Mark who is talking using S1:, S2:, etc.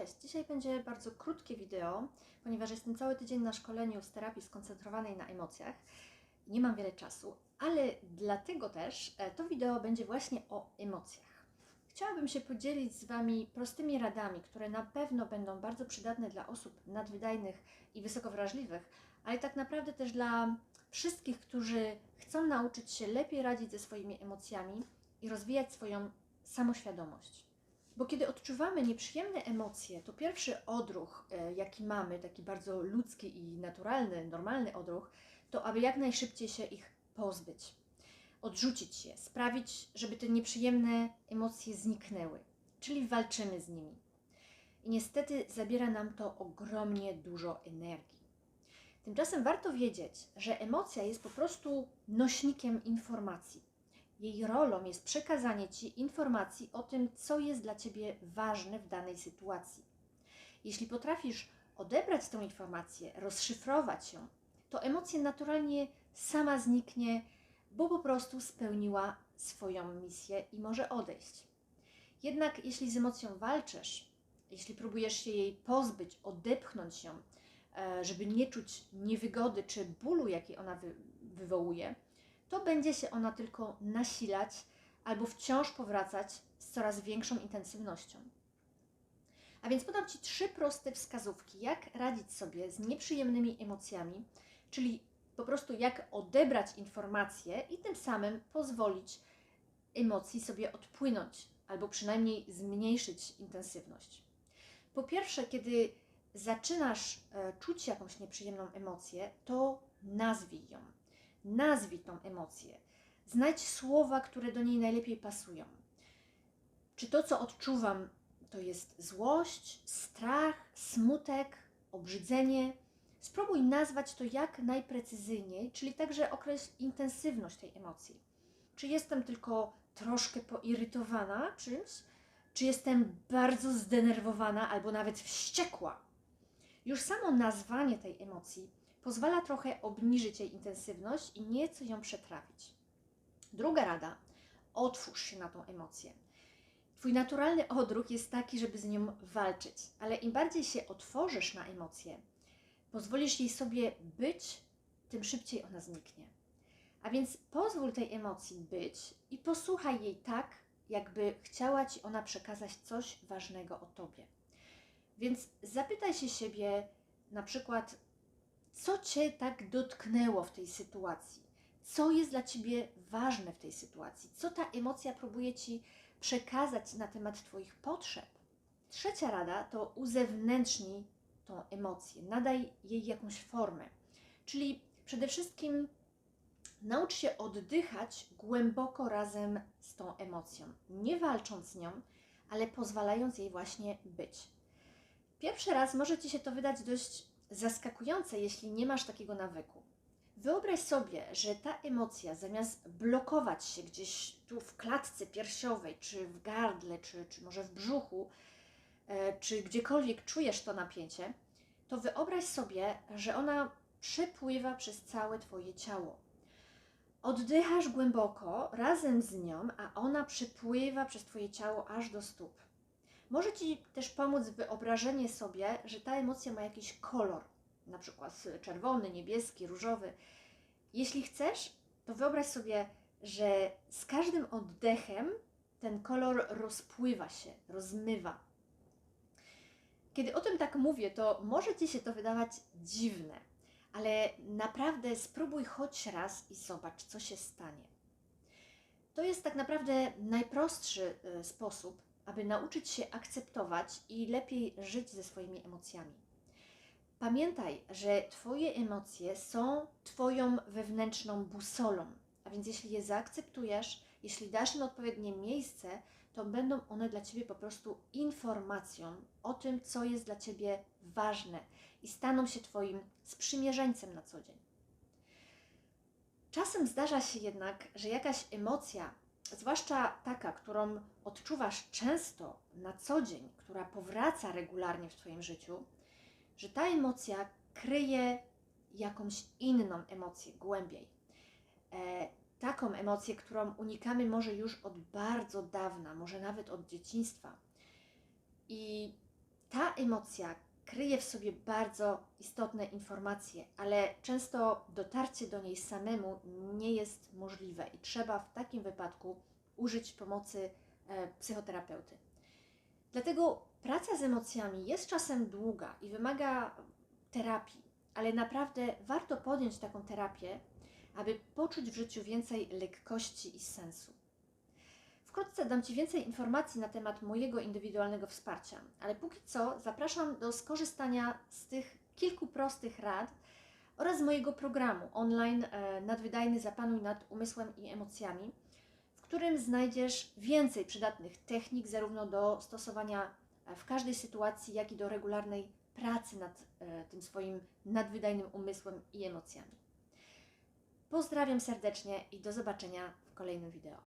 S1: Cześć, dzisiaj będzie bardzo krótkie wideo, ponieważ jestem cały tydzień na szkoleniu z terapii skoncentrowanej na emocjach. Nie mam wiele czasu, ale dlatego też e, to wideo będzie właśnie o emocjach. Chciałabym się podzielić z Wami prostymi radami, które na pewno będą bardzo przydatne dla osób nadwydajnych i wysoko wrażliwych, ale tak naprawdę też dla wszystkich, którzy chcą nauczyć się lepiej radzić ze swoimi emocjami i rozwijać swoją samoświadomość. Bo kiedy odczuwamy nieprzyjemne emocje, to pierwszy odruch, e, jaki mamy, taki bardzo ludzki i naturalny, normalny odruch, to aby jak najszybciej się ich pozbyć, odrzucić je, sprawić, żeby te nieprzyjemne emocje zniknęły. Czyli walczymy z nimi. I niestety zabiera nam to ogromnie dużo energii. Tymczasem warto wiedzieć, że emocja jest po prostu nośnikiem informacji jej rolą jest przekazanie Ci informacji o tym, co jest dla Ciebie ważne w danej sytuacji. Jeśli potrafisz odebrać tę informację, rozszyfrować ją, to emocja naturalnie sama zniknie, bo po prostu spełniła swoją misję i może odejść. Jednak jeśli z emocją walczysz, jeśli próbujesz się jej pozbyć, odepchnąć ją, e, żeby nie czuć niewygody czy bólu, jaki ona wy wywołuje, to będzie się ona tylko nasilać albo wciąż powracać z coraz większą intensywnością. A więc podam Ci trzy proste wskazówki, jak radzić sobie z nieprzyjemnymi emocjami, czyli po prostu jak odebrać informacje i tym samym pozwolić emocji sobie odpłynąć, albo przynajmniej zmniejszyć intensywność. Po pierwsze, kiedy zaczynasz e, czuć jakąś nieprzyjemną emocję, to nazwij ją. Nazwij tą emocję. Znajdź słowa, które do niej najlepiej pasują. Czy to, co odczuwam, to jest złość, strach, smutek, obrzydzenie? Spróbuj nazwać to jak najprecyzyjniej, czyli także określ intensywność tej emocji. Czy jestem tylko troszkę poirytowana czymś, czy jestem bardzo zdenerwowana albo nawet wściekła? Już samo nazwanie tej emocji pozwala trochę obniżyć jej intensywność i nieco ją przetrawić. Druga rada: otwórz się na tą emocję. Twój naturalny odruch jest taki, żeby z nią walczyć, ale im bardziej się otworzysz na emocję, pozwolisz jej sobie być, tym szybciej ona zniknie. A więc pozwól tej emocji być i posłuchaj jej tak, jakby chciała ci ona przekazać coś ważnego o tobie. Więc zapytaj się siebie, na przykład, co Cię tak dotknęło w tej sytuacji? Co jest dla Ciebie ważne w tej sytuacji? Co ta emocja próbuje Ci przekazać na temat Twoich potrzeb? Trzecia rada to uzewnętrznij tą emocję, nadaj jej jakąś formę. Czyli przede wszystkim naucz się oddychać głęboko razem z tą emocją, nie walcząc z nią, ale pozwalając jej właśnie być. Pierwszy raz może Ci się to wydać dość zaskakujące, jeśli nie masz takiego nawyku. Wyobraź sobie, że ta emocja zamiast blokować się gdzieś tu w klatce piersiowej, czy w gardle, czy, czy może w brzuchu, e, czy gdziekolwiek czujesz to napięcie, to wyobraź sobie, że ona przepływa przez całe Twoje ciało. Oddychasz głęboko razem z nią, a ona przepływa przez Twoje ciało aż do stóp. Może Ci też pomóc wyobrażenie sobie, że ta emocja ma jakiś kolor, na przykład czerwony, niebieski, różowy. Jeśli chcesz, to wyobraź sobie, że z każdym oddechem ten kolor rozpływa się, rozmywa. Kiedy o tym tak mówię, to może Ci się to wydawać dziwne, ale naprawdę spróbuj choć raz i zobacz, co się stanie. To jest tak naprawdę najprostszy y, sposób, aby nauczyć się akceptować i lepiej żyć ze swoimi emocjami. Pamiętaj, że Twoje emocje są Twoją wewnętrzną busolą, a więc jeśli je zaakceptujesz, jeśli dasz im odpowiednie miejsce, to będą one dla Ciebie po prostu informacją o tym, co jest dla Ciebie ważne i staną się Twoim sprzymierzeńcem na co dzień. Czasem zdarza się jednak, że jakaś emocja zwłaszcza taka, którą odczuwasz często na co dzień, która powraca regularnie w Twoim życiu, że ta emocja kryje jakąś inną emocję głębiej. E, taką emocję, którą unikamy może już od bardzo dawna, może nawet od dzieciństwa. I ta emocja kryje w sobie bardzo istotne informacje, ale często dotarcie do niej samemu nie jest możliwe i trzeba w takim wypadku użyć pomocy e, psychoterapeuty. Dlatego praca z emocjami jest czasem długa i wymaga terapii, ale naprawdę warto podjąć taką terapię, aby poczuć w życiu więcej lekkości i sensu. Wkrótce dam Ci więcej informacji na temat mojego indywidualnego wsparcia, ale póki co zapraszam do skorzystania z tych kilku prostych rad oraz mojego programu online e, Nadwydajny Zapanuj nad umysłem i emocjami, w którym znajdziesz więcej przydatnych technik zarówno do stosowania e, w każdej sytuacji, jak i do regularnej pracy nad e, tym swoim nadwydajnym umysłem i emocjami. Pozdrawiam serdecznie i do zobaczenia w kolejnym wideo.